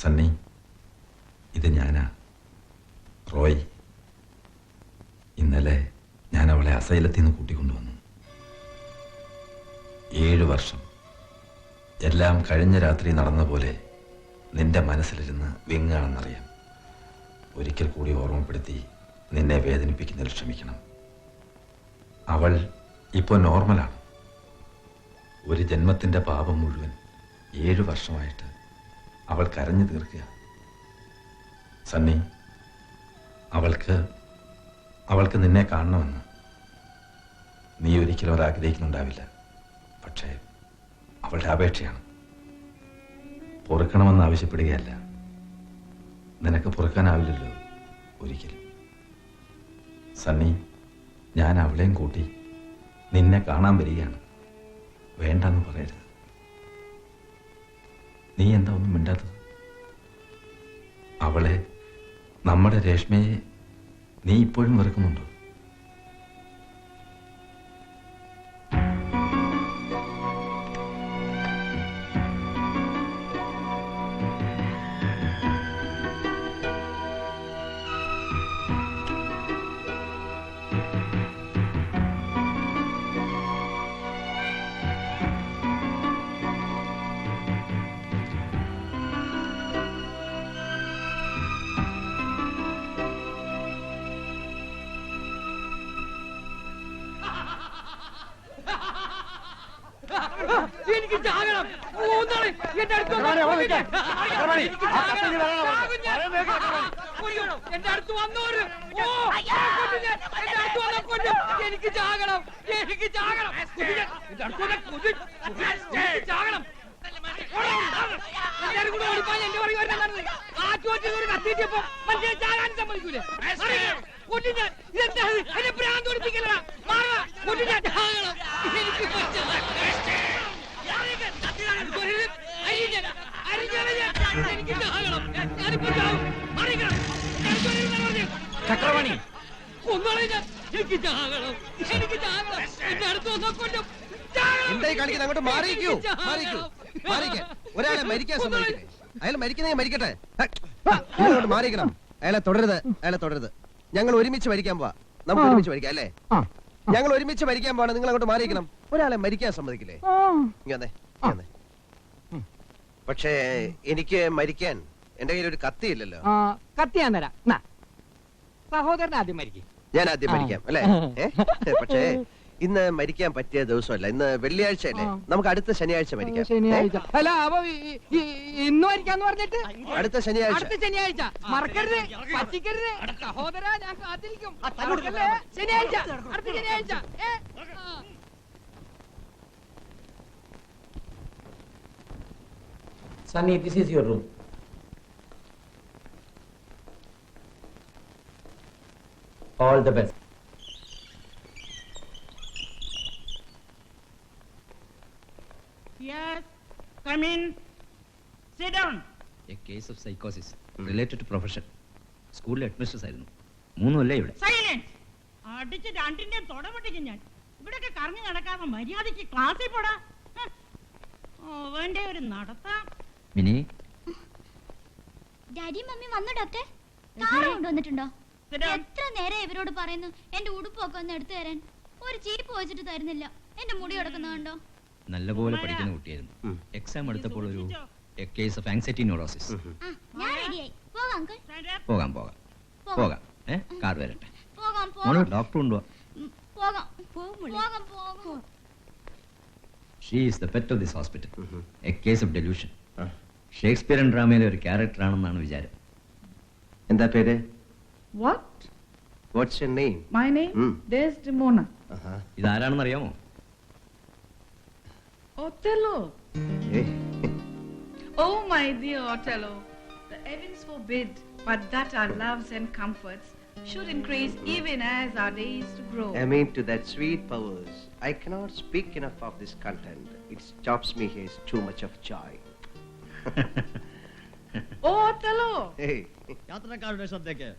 സണ്ണി ഇത് ഞാനാ. റോയ് ഇന്നലെ ഞാൻ അവളെ അസൈലത്തിൽ നിന്ന് കൂട്ടിക്കൊണ്ടുവന്നു. ഏഴ് വർഷം. എല്ലാം കഴിഞ്ഞ രാത്രി നടന്ന പോലെ നിന്റെ മനസ്സിലിരുന്ന് വിങ്ങാണെന്നറിയാം. ഒരിക്കൽ കൂടി ഓർമ്മപ്പെടുത്തി നിന്നെ വേദനിപ്പിക്കുന്നതിൽ ക്ഷമിക്കണം. അവൾ ഇപ്പോൾ നോർമലാണ്. ഒരു ജന്മത്തിന്റെ പാപം മുഴുവൻ ഏഴു വർഷമായിട്ട് അവൾ കരഞ്ഞു തീർക്കുക. സണ്ണി അവൾക്ക് അവൾക്ക് നിന്നെ കാണണമെന്ന്. നീ ഒരിക്കലും അത് ആഗ്രഹിക്കുന്നുണ്ടാവില്ല. പക്ഷേ അവളുടെ അപേക്ഷയാണ്. പൊറുക്കണമെന്ന് ആവശ്യപ്പെടുകയല്ല. നിനക്ക് പൊറുക്കാനാവില്ലല്ലോ ഒരിക്കലും. സണ്ണി ഞാൻ അവളെയും കൂട്ടി നിന്നെ കാണാൻ വരികയാണ്. വേണ്ടെന്ന് പറയരുത്. നീ എന്താ ഒന്നും മിണ്ടാത്തത്? അവളെ നമ്മുടെ രേഷ്മയെ നീ ഇപ്പോഴും വെറുക്കുന്നുണ്ടോ? എനിക്ക് ചാകണം മൂന്നാൾ എന്റെ അടുത്ത്? എന്റെ അടുത്ത് വന്നോര് ഓ. എന്റെ അടുത്ത് വന്ന കൊല്ലും എനിക്ക് ചാകണം എനിക്ക് ചാകണം. എന്റെ അടുത്ത് ചാകണം. എല്ലാരും കൂടെ ഓടിപ്പാഞ്ഞ് എന്റെ പുറകെ വരുന്നതാണ്. ആറ്റുമാറ്റി ഒരു കത്തിയിട്ടപ്പോ മനുഷ്യനെ ചാകാൻ സമ്മതിക്കൂലേ? കൊല്ലും ഞാൻ. ഇതെന്താ എന്നെ ഭ്രാന്ത് പിടിപ്പിക്കലടാ. ചാകണം എനിക്ക് ചാകണം എന്റെ അടുത്ത് വന്നാ കൊല്ലും. എന്തായി കാണിക്കുന്നത്? അങ്ങോട്ട് മാറിയിക്കൂ മാറിയിക്കൂ മാറിയിക്കാൻ ഒരാളെ മരിക്കാൻ സമ്മതിക്കട്ടെ അയാൾ മരിക്കുന്നെങ്കിൽ മരിക്കട്ടെ. അങ്ങോട്ട് മാറിയിക്കണം അയാളെ തുടരുത്. അയാളെ തുടരുത്. ഞങ്ങൾ ഒരുമിച്ച് മരിക്കാൻ പോവാ. നമുക്ക് ഒരുമിച്ച് മരിക്കാം അല്ലേ? ഞങ്ങൾ ഒരുമിച്ച് മരിക്കാൻ പോവാണ്. നിങ്ങൾ അങ്ങോട്ട് മാറിയിക്കണം ഒരാളെ മരിക്കാൻ സമ്മതിക്കില്ലേ? ഇങ്ങനെ പക്ഷേ എനിക്ക് മരിക്കാൻ എന്റെ കയ്യിൽ ഒരു കത്തിയില്ലല്ലോ. കത്തി ഞാൻ തരാം. നാ. സഹോദരൻ ആദ്യം മരിക്കും. ഞാൻ ആദ്യം മരിക്കാം അല്ലേ? പക്ഷേ ഇന്ന് മരിക്കാൻ പറ്റിയ ദിവസമല്ല. ഇന്ന് വെള്ളിയാഴ്ച അല്ലേ നമുക്ക് അടുത്ത ശനിയാഴ്ച മരിക്കാം? ശനിയാഴ്ച. അല്ല അപ്പൊ ഇന്ന് മരിക്കാന്ന് പറഞ്ഞിട്ട്? അടുത്ത ശനിയാഴ്ച. അടുത്ത ശനിയാഴ്ച. മറക്കരുത്. പറ്റിക്കരുത്. സഹോദര ഞാൻ കാത്തിരിക്കും? ശനിയാഴ്ച. അടുത്ത ശനിയാഴ്ച. സണ്ണി ആ. Sunny, this is All the best. Yes, come in. Sit down. A case of സൈക്കോസിസ് related to profession സ്കൂളിലെ അഡ്മിനിസ്ട്രേറ്റർ ആയിരുന്നു മൂന്നുമല്ലേ ഇവിടെ Silence. അടിച്ച് രണ്ടിന്റെയും തുടപൊട്ടിക്കും ഞാൻ ഇവിടെയൊക്കെ കറങ്ങി നടക്കാതെ മര്യാദയ്ക്ക് ക്ലാസ്സിൽ പോടാ. അവന്റെ ഒരു നടത്താം മിനി ഡാഡി മമ്മി വന്നു ഡോക്ടർ കാറ് കൊണ്ടുവന്നിട്ടുണ്ടോ. എത്ര നേരം ഇവരോട് പറയുന്നു? എന്റെ ഉടുപ്പൊക്കെ ഒന്ന് എടുത്തു തരാൻ. ഒരു ചീപ്പ് വെച്ചിട്ട് തരുന്നില്ല. എന്റെ മുടി കണ്ടോ? നല്ലപോലെ പഠിക്കുന്ന കുട്ടിയായിരുന്നു. എക്സാം എടുത്തപ്പോൾ ഒരു a case of anxiety neurosis ഞാൻ റെഡിയായി. പോകാം അങ്കിൾ. പോകാം പോകാം. പോകാം. ഏ? കാർ വരട്ടെ. പോകാം മോൾ പോകാം. ഡോക്ടർ ഉണ്ടോ? പോകാം. പോകാം പോകാം. She is the pet of this hospital a case of delusion Shakespeare ഡ്രാമയിലെ ഒരു ക്യാരക്ടർ ആണെന്നാണ് വിചാരം. എന്താ പേര്? What? What's your name My name? Hmm. Desdemona. ഇതാരാണെന്ന് അറിയാമോ Othello. Eh, Oh, my dear Othello. The heavens forbid, but that our loves and comforts should increase even as our days to grow. I mean to that sweet powers. I cannot speak enough of this content. It stops me here too much of joy. Oh, Othello. Hey, യാത്രക്കാരുടെ ശ്രദ്ധയ്ക്ക്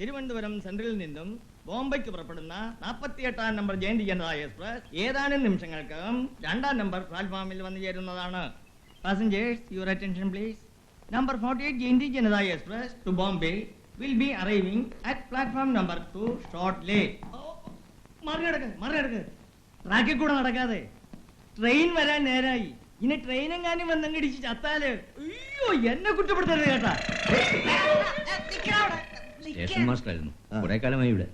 തിരുവനന്തപുരം സെൻട്രലിൽ നിന്നും ബോംബെക്ക് പുറപ്പെടുന്ന നാൽപ്പത്തിയെട്ടാം number Jayanti Janata express ഏതാനും നിമിഷങ്ങൾക്കും രണ്ടാം number പ്ലാറ്റ്ഫോമിൽ വന്നു ചേരുന്നതാണ്. Passengers your attention please number 48 Jayanti Janata Express to Bombay will be arriving at platform number 2 shortly. മറി നടക്ക് മറി നടക്ക് ട്രാക്കിൽ കൂടെ നടക്കാതെ. ട്രെയിൻ വരാൻ നേരായി. ഇനി ട്രെയിൻ എങ്ങാനും വന്നങ്ങിടിച്ച് ചത്താൽ അയ്യോ എന്നെ കുറ്റപ്പെടുത്തരുത് കേട്ടാ സ്റ്റേഷൻ മാസ്റ്റർ ആയിരുന്നു കുറെ കാലമായി ഇവിടെ.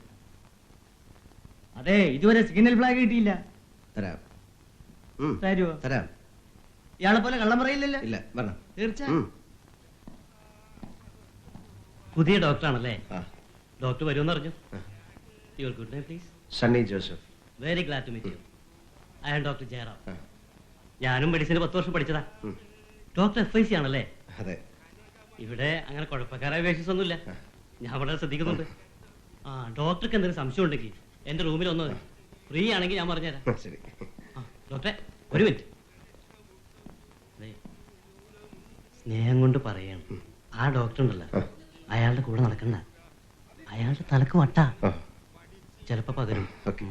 അതെ ഇതുവരെ സിഗ്നൽ ഫ്ലാഗ് കിട്ടിയില്ല. തരാം. തരുമോ തരുവോ? തരാം. ഇയാളെ പോലെ കള്ളം പറയില്ലല്ലോ. ഇല്ല വരണം. തീർച്ച. പുതിയ ഡോക്ടറാണല്ലേ? ഡോക്ടർ വരുമെന്ന് പറഞ്ഞു. Your good name please Sunny Joseph. Very glad to meet you I am doctor Jayaram ഞാനും മെഡിസിൻ പത്ത് വർഷം പഠിച്ചതാ. ഡോക്ടർ എഫ് ഐ സി ആണല്ലേ? അതെ. ഇവിടെ അങ്ങനെ കുഴപ്പക്കാരായ ഒന്നുമില്ല. ആ. ഞാൻ വളരെ ശ്രദ്ധിക്കുന്നുണ്ട് ആ ഡോക്ടർക്ക് എന്തെങ്കിലും സംശയം ഉണ്ടെങ്കിൽ എന്റെ റൂമിൽ ഒന്ന് ഫ്രീ ആണെങ്കിൽ ഞാൻ പറഞ്ഞുതരാം ശരി ആ, ഡോക്ടറെ ഒരു മിനിറ്റ് ദേ, സ്നേഹം കൊണ്ട് പറയാണ് ആ ഡോക്ടർ ഉണ്ടല്ലോ ആ. അയാളുടെ കൂടെ നടക്കണ്ട അയാളുടെ തലക്ക് വട്ടാ ആ, ചിലപ്പോ പകരും ഓക്കെ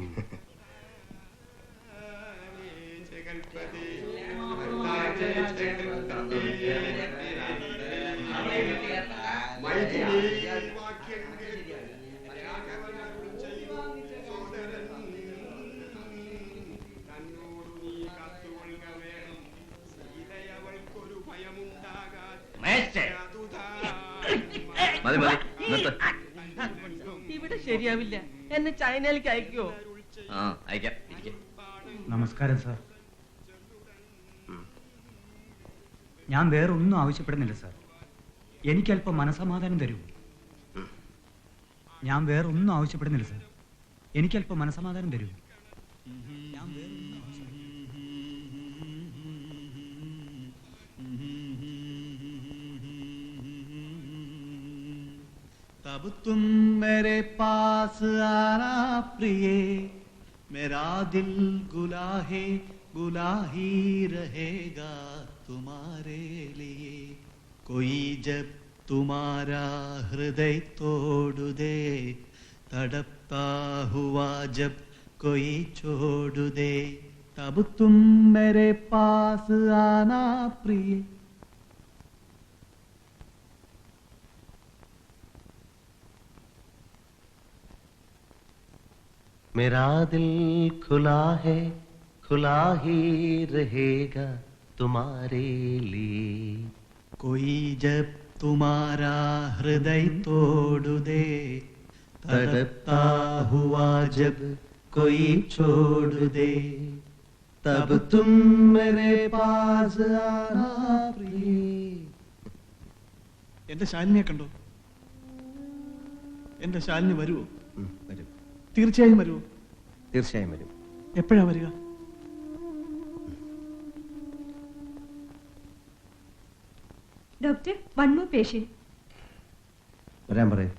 മതി മതി. നിർത്ത്. ഇവിടെ ശരിയാവില്ല. എന്നെ ചൈനയിലേക്ക് അയക്കുവോ? ആ അയക്കാം. ഇരിക്കെ. നമസ്കാരം സാർ. ഞാൻ വേറൊന്നും ആവശ്യപ്പെടുന്നില്ല സാർ. എനിക്കല്പം മനസമാധാനം തരൂ. ഞാൻ വേറൊന്നും ആവശ്യപ്പെടുന്നില്ല സാർ. എനിക്കല്പം മനസമാധാനം തരൂ. तब तुम मेरे पास आना प्रिय। मेरा दिल गुलाहे, गुलाही रहेगा तुम्हारे लिए। कोई जब तुम्हारा हृदय तोड़ दे, तड़पता हुआ जब कोई छोड़ दे, तब तुम मेरे पास आना प्रिय। मेरा दिल खुला है खुला ही रहेगा तुम्हारे लिए कोई जब तुम्हारा हृदय तोड़ दे तड़पता हुआ जब कोई छोड़ दे तब तुम मेरे पास आना प्रिय എന്റെ ശാലിനിയെ കണ്ടോ എന്റെ ശാലിനി വരുമോ ഉം, വരും തീർച്ചയായും വരുമോ തീർച്ചയായും വരും. എപ്പോഴാ വരിക? ഡോക്ടർ വൺ മോർ പേഷ്യൻ വരാൻ പറയൂ.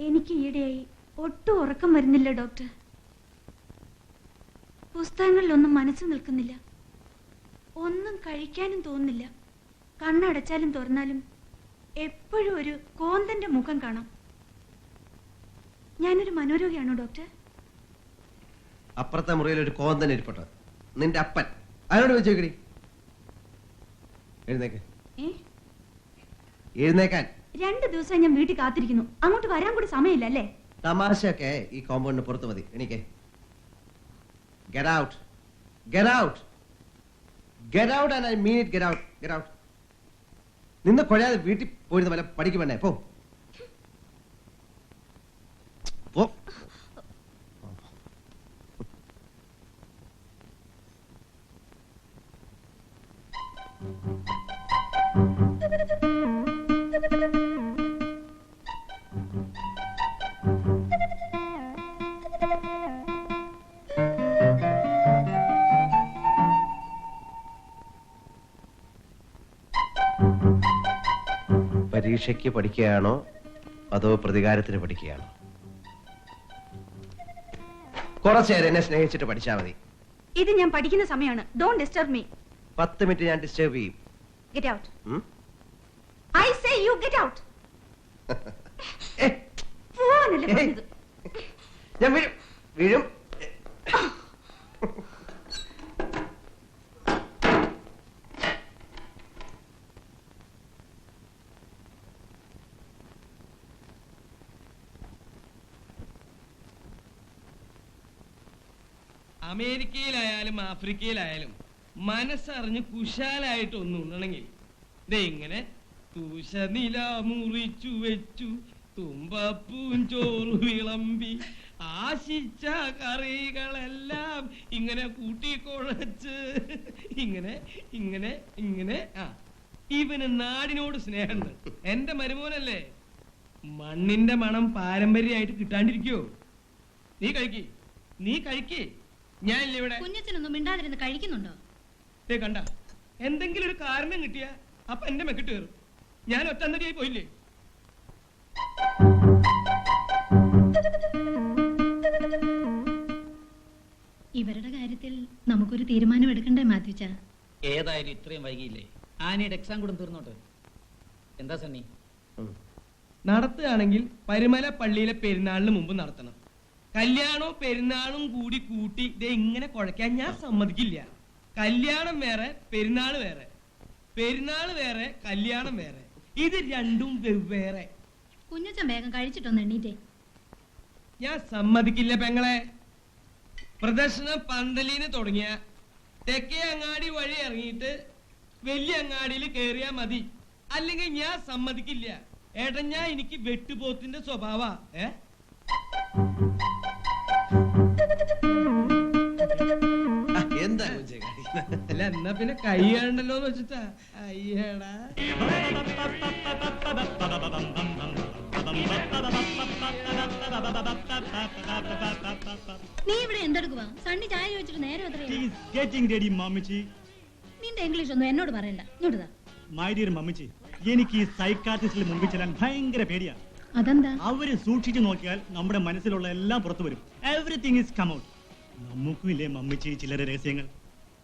എനിക്ക് ഈയിടെയായി ഒട്ടും ഉറക്കം വരുന്നില്ല ഡോക്ടർ. പുസ്തകങ്ങളിലൊന്നും മനസ്സ് നിൽക്കുന്നില്ല. ഒന്നും കഴിക്കാനും തോന്നുന്നില്ല. കണ്ണടച്ചാലും തുറന്നാലും എപ്പോഴും ഒരു കോന്തന്റെ മുഖം കാണാം. ഞാനൊരു മനോരോഗിയാണോ ഡോക്ടർ? അപ്പുറത്തെ മുറിയിൽ ഒരു കോന്തൻ ഇരിപ്പട്ട നിന്റെ അപ്പൻ. അതിനോട് വെച്ചേക്കടി എഴുന്നേക്ക്. ഏ? എഴുന്നേക്കാൻ. രണ്ട് ദിവസം ഞാൻ വീട്ടിൽ കാത്തിരിക്കുന്നു. അങ്ങോട്ട് വരാൻ കൂടി സമയമില്ല അല്ലേ തമാശയൊക്കെ ഈ കോമ്പൗണ്ടിന് പുറത്ത് മതി. എനിക്ക് get out get out get out and I mean it get out get out നിന്ന് കൊഴയാതെ വീട്ടിൽ പോയിരുന്ന വല്ല പഠിക്കും പോ പോ. പോ. പരീക്ഷയ്ക്ക് പഠിക്കുകയാണോ അതോ പ്രതികാരത്തിന് പഠിക്കുകയാണോ? കുറച്ചേരം എന്നെ സ്നേഹിച്ചിട്ട് പഠിച്ചാൽ മതി. ഇത് ഞാൻ പഠിക്കുന്ന സമയമാണ് ഡോണ്ട് ഡിസ്റ്റർബ് മീ പത്ത് മിനിറ്റ് ഞാൻ ഡിസ്റ്റർബ് ചെയ്യും. Get out I say you get out ഞാൻ വീഴും വീഴും അമേരിക്കയിലായാലും ആഫ്രിക്കയിലായാലും മനസ്സറിഞ്ഞ് കുശാലായിട്ട് ഒന്ന് ഉണ്ണണമെങ്കിൽ. ദേ ഇങ്ങനെ തൂശനില മുറിച്ചു വെച്ചു തുമ്പപ്പൂൻ ചോറ് വിളമ്പി ആശിച്ച കറികളെല്ലാം ഇങ്ങനെ കൂട്ടിക്കുഴച്ച് ഇങ്ങനെ ഇങ്ങനെ ഇങ്ങനെ ആ. ഇവന് നാടിനോട് സ്നേഹമുണ്ട്. എന്റെ മരുമോനല്ലേ? മണ്ണിന്റെ മണം പാരമ്പര്യമായിട്ട് കിട്ടാണ്ടിരിക്കോ നീ കഴിക്കേ. നീ കഴിക്ക്. ഞാനില്ലേ ഇവിടെ കുഞ്ഞച്ചനൊന്നും മിണ്ടാതിരുന്ന് കഴിക്കുന്നുണ്ടോ? ദേ കണ്ട. എന്തെങ്കിലും ഒരു കാരണം കിട്ടിയ അപ്പൊ എന്റെ മെക്കിട്ട് കയറും. ഞാൻ ഒറ്റന്തടിയായി പോയില്ലേ? ഇവരുടെ കാര്യത്തിൽ നമുക്കൊരു തീരുമാനം എടുക്കണ്ടേ മാത്യുച്ച? ഏതായാലും ഇത്രയും വൈകിയില്ലേ? ആനയുടെ എക്സാം കൂടെ തീർന്നോട്ടെ. എന്താ സണ്ണി? നടത്തുകയാണെങ്കിൽ പരുമല പള്ളിയിലെ പെരുന്നാളിന് മുമ്പ് നടത്തണം. കല്യാണവും പെരുന്നാളും കൂടി കൂട്ടി ദേ ഇങ്ങനെ കുഴക്കാൻ ഞാൻ സമ്മതിക്കില്ല. കല്യാണം വേറെ പെരുന്നാൾ വേറെ. പെരുന്നാൾ വേറെ കല്യാണം വേറെ. ഇത് രണ്ടും വെവ്വേറെ. കുഞ്ഞച്ചൻ വേഗം കഴിച്ചിട്ടൊന്ന് എണ്ണീറ്റേ ഞാൻ സമ്മതിക്കില്ല പെങ്ങളെ. പ്രദർശനം പന്തലിന് തുടങ്ങിയ തെക്കേ അങ്ങാടി വഴി ഇറങ്ങിയിട്ട് വലിയ അങ്ങാടിയിൽ കേറിയാ മതി. അല്ലെങ്കിൽ ഞാൻ സമ്മതിക്കില്ല. ഏട്ടഞ്ഞാ എനിക്ക് വെട്ടുപോത്തിന്റെ സ്വഭാവ. ഏ? അല്ല എന്നാ പിന്നെ കൈ കാണണ്ടല്ലോ എന്ന് വെച്ചിട്ടാ. അയ്യടാ. നീ ഇവിടെ എന്തെടുക്കുവാ? സണ്ണി ചായ ചോദിച്ചിട്ട് നേരെ എത്രയായി? ഗെറ്റിംഗ് റെഡി മമ്മിച്ചി. നിന്റെ ഇംഗ്ലീഷ് ഒന്നും എന്നോട് പറയണ്ട. ഇങ്ങോട്ട് മൈ ഡിയർ മമ്മിച്ചി എനിക്ക് ഈ സൈക്കാട്രിസ്റ്റിൽ മുമ്പിൽ ചെല്ലാൻ ഭയങ്കര പേടിയാ. അതെന്താ? അവർ സൂക്ഷിച്ചു നോക്കിയാൽ നമ്മുടെ മനസ്സിലുള്ള എല്ലാം പുറത്തു വരും. എവറിങ് ഇസ് കം ഔട്ട് നമുക്കും ഇല്ലേ മമ്മിച്ചി ചിലരെ രഹസ്യങ്ങൾ?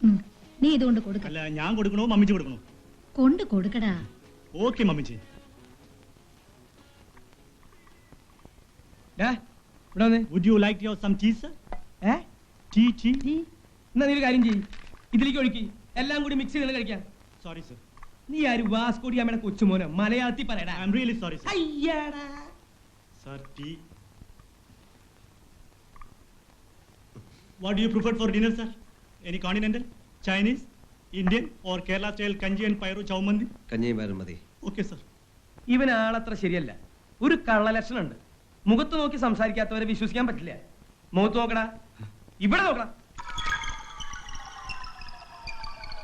നീ ഇതുകൊണ്ട് കൊടുക്ക. അല്ല ഞാൻ കൊടുക്കണോ? മമ്മിച്ച് കൊടുക്കണോ? കൊണ്ട് കൊടുക്കടാ. ഓക്കെ മമ്മിച്ച്. ഡാ, ഇവിടെ വന്നേ. Would you like your some cheese ഏ? ടീ ടീ എന്നാ നീ ഒരു കാര്യം ചെയ്യ്. ഇതിലേക്ക് ഒഴുക്കി. എല്ലാം കൂടി മിക്സ് ചെയ്ത് കഴിക്കാം. സോറി സർ നീ ആര് വാസ്കോടി അമ്മയുടെ കൊച്ചുമോനോ മലയാളത്തിൽ പറയടാ. I am really sorry sir അയ്യടാ sir tea what you prefer for dinner sir any continental Chinese Indian or Kerala style kanji and payaru ചൗമന്തി കഞ്ഞിയും പയറും മതി ഓക്കെ സർ ഇവൻ ആളത്ര ശരിയല്ല. ഒരു കള്ളലക്ഷണം ഉണ്ട് മുഖത്ത് നോക്കി സംസാരിക്കാത്തവരെ വിശ്വസിക്കാൻ പറ്റില്ല. മുഖത്ത് നോക്കടാ. ഇവിടെ നോക്കടാ.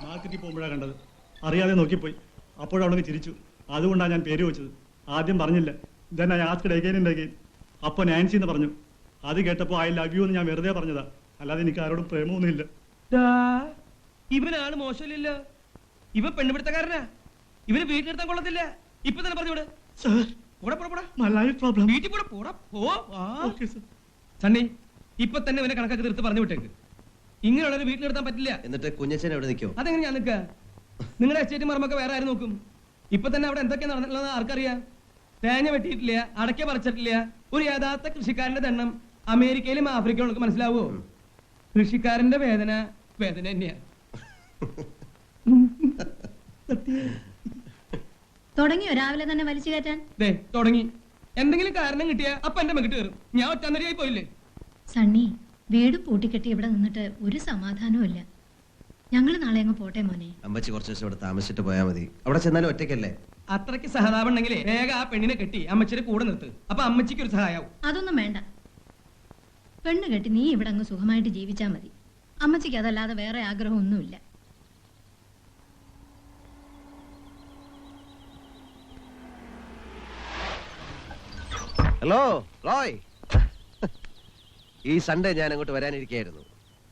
മാർക്കറ്റിൽ പോകുമ്പോഴാണ് കണ്ടത്. അറിയാതെ നോക്കിപ്പോയി. അപ്പോഴവിടെ ചിരിച്ചു. അതുകൊണ്ടാണ് ഞാൻ പേര് വെച്ചത്. ആദ്യം പറഞ്ഞില്ല. Then I asked again and again അപ്പോൾ നാൻസി എന്ന് പറഞ്ഞു. അത് കേട്ടപ്പോൾ ഐ ലവ് യു എന്ന് ഞാൻ വെറുതെ പറഞ്ഞതാ. അല്ലാതെ എനിക്ക് ആരോടും പ്രേമമൊന്നുമില്ല. ദാ, മോശമില്ല. ഇവ പെണ്ണുപിടുത്തക്കാരനാ. ഇവന് വീട്ടിലെടുത്താൻ കൊള്ളത്തില്ല. ഇപ്പൊ തന്നെ പറഞ്ഞു സർ പോടാ പോടാ പോടാ. മൈ പ്രോബ്ലം വീട്ടിൽ പോടാ പോടാ പോ ആ. സർ സണ്ണി ഇപ്പൊ തന്നെ ഇവനെ കണക്കാക്കി തീർത്ത് പറഞ്ഞു വിട്ടേക്ക്. ഇങ്ങനെയുള്ളവരെ വീട്ടിലെടുത്താൻ പറ്റില്ല. എന്നിട്ട് കുഞ്ഞച്ചൻ എവിടെ നിൽക്കും? അതെങ്ങനെ ഞാൻ നിൽക്കുക നിങ്ങളുടെ എസ്റ്റേറ്റ് മർമ്മൊക്കെ വേറെ ആരും നോക്കും? ഇപ്പൊ തന്നെ അവിടെ എന്തൊക്കെ നടന്നിട്ടുള്ളത് ആർക്കറിയാം? തേങ്ങ വെട്ടിയിട്ടില്ല അടക്ക പറിച്ചിട്ടില്ല ഒരു യഥാർത്ഥ കൃഷിക്കാരന്റെ ദണ്ണം അമേരിക്കയിലും ആഫ്രിക്കയിലും മനസ്സിലാവോ? കൃഷിക്കാരന്റെ വേദന വേദന തന്നെയാ തുടങ്ങിയോ? രാവിലെ തന്നെ വലിച്ചു കയറ്റാൻ? ദേ തുടങ്ങി. എന്തെങ്കിലും കാരണം കിട്ടിയാ അപ്പൊ എന്റെ മകിട്ട് കയറും. ഞാൻ ഒറ്റന്നരിയായി പോയില്ലേ? സണ്ണി വീട് പൂട്ടിക്കെട്ടി ഇവിടെ നിന്നിട്ട് ഒരു സമാധാനവും ഇല്ല. ഞങ്ങൾ നാളെ അങ്ങ് പോട്ടെ മോനെ. അമ്മച്ചി കുറച്ച് ദിവസം ഇവിടെ താമസിച്ചിട്ട് പോയാൽ മതി. അവിടെ ചെന്നാലും ഒറ്റയ്ക്കല്ലേ? അത്രയ്ക്ക് സഹതാപം ഉണ്ടെങ്കിലേ വേഗം ആ പെണ്ണിനെ കെട്ടി അമ്മച്ചിയുടെ കൂടെ നിർത്ത്. അപ്പൊ അമ്മച്ചിക്ക് ഒരു സഹായാവും. അതൊന്നും വേണ്ട. പെണ്ണ് കെട്ടി നീ ഇവിടെ അങ്ങ് സുഖമായിട്ട് ജീവിച്ചാ മതി. അമ്മച്ചിക്ക് അതല്ലാതെ വേറെ ആഗ്രഹമൊന്നുമില്ല. ഹലോ റോയ് ഈ സൺഡേ ഞാൻ അങ്ങോട്ട് വരാനിരിക്കുകയായിരുന്നു.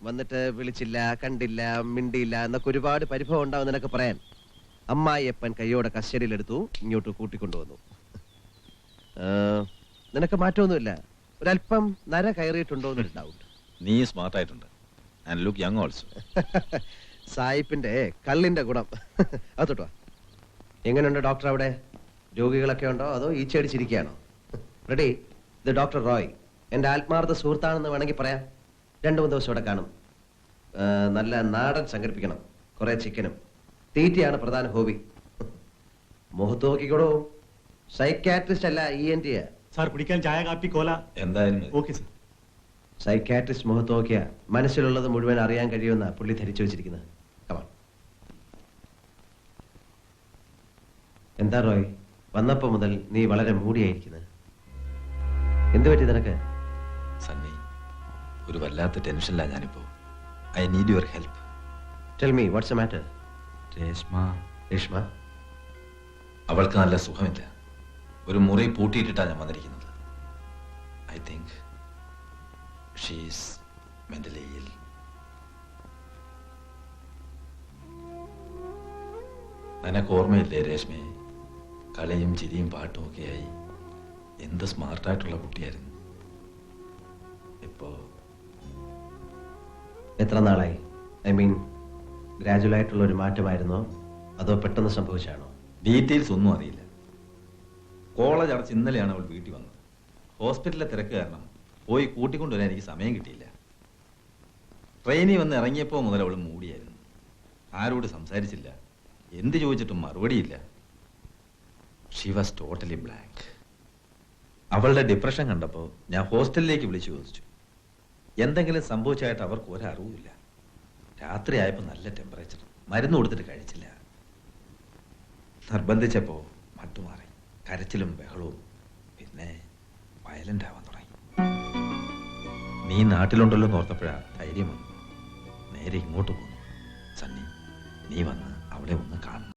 വന്നിട്ട് വിളിച്ചില്ല കണ്ടില്ല മിണ്ടിയില്ല എന്നൊക്കെ ഒരുപാട് പരിഭവം ഉണ്ടാവും നിനക്ക് പറയാൻ. അമ്മായിയപ്പൻ കയ്യോടെ കസ്റ്റഡിയിലെടുത്തു ഇങ്ങോട്ട് കൂട്ടിക്കൊണ്ടുവന്നു. നിനക്ക് മാറ്റമൊന്നുമില്ല. ഒരല്പം നര കയറിയിട്ടുണ്ടോ എന്നൊരു ഡൗട്ട് നീ സ്മാർട്ട് ആയിട്ടുണ്ട്. ആൻഡ് ലുക്ക് യങ് ഓൾസോ സായിപ്പിന്റെ കള്ളിന്റെ ഗുണം. അതോട്ടോ എങ്ങനെയുണ്ട് ഡോക്ടർ അവിടെ? രോഗികളൊക്കെ ഉണ്ടോ? അതോ ഈച്ചയടിച്ചിരിക്കുകയാണോ റെഡി ഇത് ഡോക്ടർ റോയ് എന്റെ ആത്മാർത്ഥ സുഹൃത്താണെന്ന് വേണമെങ്കിൽ പറയാം. രണ്ടു മൂന്ന് ദിവസം ഇവിടെ കാണും. നല്ല നാടൻ സംഘടിപ്പിക്കണം. കുറെ ചിക്കനും. തീറ്റയാണ് പ്രധാന ഹോബി. മുഖത്ത് നോക്കിക്കോടോ. സൈക്കാട്രിസ്റ്റ് അല്ല ഇ എൻ ടി സാർ കുടിക്കാൻ ചായ കാപ്പി കോല. എന്തായാലും ഓക്കെ സാർ സൈക്കാട്രിസ്റ്റ് മുഖത്ത് നോക്കിയാ മനസ്സിലുള്ളത് മുഴുവൻ അറിയാൻ കഴിയുമെന്ന പുള്ളി ധരിച്ചു വെച്ചിരിക്കുന്നത്. കമാ എന്താ റോയ്? വന്നപ്പോ മുതൽ നീ വളരെ മൂടിയായിരിക്കുന്നത് എന്ത് പറ്റി നിനക്ക്? സണ്ണി ഒരു വല്ലാത്ത ടെൻഷനിലാ ഞാനിപ്പോ. I need your help tell me what's matter Reshma. Reshma? അവൾക്ക് നല്ല സുഖമില്ല. ഒരു മുറി പൂട്ടിയിട്ടിട്ടാണ് ഞാൻ വന്നിരിക്കുന്നത്. ഐ തിങ്ക് ഷീസ് മെന്റലി ഇൽ നിനക്ക് ഓർമ്മയില്ലേ രേഷ്മി? കളിയും ചിരിയും പാട്ടും ഒക്കെയായി. എന്ത് സ്മാർട്ടായിട്ടുള്ള കുട്ടിയായിരുന്നു. ഇപ്പോ എത്ര നാളായി? ഐ മീൻ ഗ്രാജുവലായിട്ടുള്ള ഒരു മാറ്റമായിരുന്നോ? അതോ പെട്ടെന്ന് സംഭവിച്ചാണോ? ഡീറ്റെയിൽസ് ഒന്നും അറിയില്ല. കോളേജ് അടച്ച് ഇന്നലെയാണ് അവൾ വീട്ടിൽ വന്നത്. ഹോസ്പിറ്റലിലെ തിരക്ക് കാരണം പോയി കൂട്ടിക്കൊണ്ടുവരാൻ എനിക്ക് സമയം കിട്ടിയില്ല. ട്രെയിനിൽ വന്ന് ഇറങ്ങിയപ്പോൾ മുതൽ അവൾ മൂടിയായിരുന്നു. ആരോട് സംസാരിച്ചില്ല. എന്ത് ചോദിച്ചിട്ടും മറുപടിയില്ല. ഷി വാസ് ടോട്ടലി ബ്ലാങ്ക് അവളുടെ ഡിപ്രഷൻ കണ്ടപ്പോൾ ഞാൻ ഹോസ്റ്റലിലേക്ക് വിളിച്ചു ചോദിച്ചു. എന്തെങ്കിലും സംഭവിച്ചായിട്ട് അവർക്ക് ഒരറിവുമില്ല. രാത്രിയായപ്പോൾ നല്ല ടെമ്പറേച്ചർ മരുന്ന് കൊടുത്തിട്ട് കഴിച്ചില്ല. നിർബന്ധിച്ചപ്പോൾ മട്ടുമാറി. കരച്ചിലും ബഹളവും. പിന്നെ വയലന്റ് ആവാൻ നീ നാട്ടിലുണ്ടല്ലോ ഓർത്തപ്പോഴാ ധൈര്യം വന്നു. നേരെ ഇങ്ങോട്ട് പോന്നു. സണ്ണി നീ വന്ന് അവളെ ഒന്ന് കാണും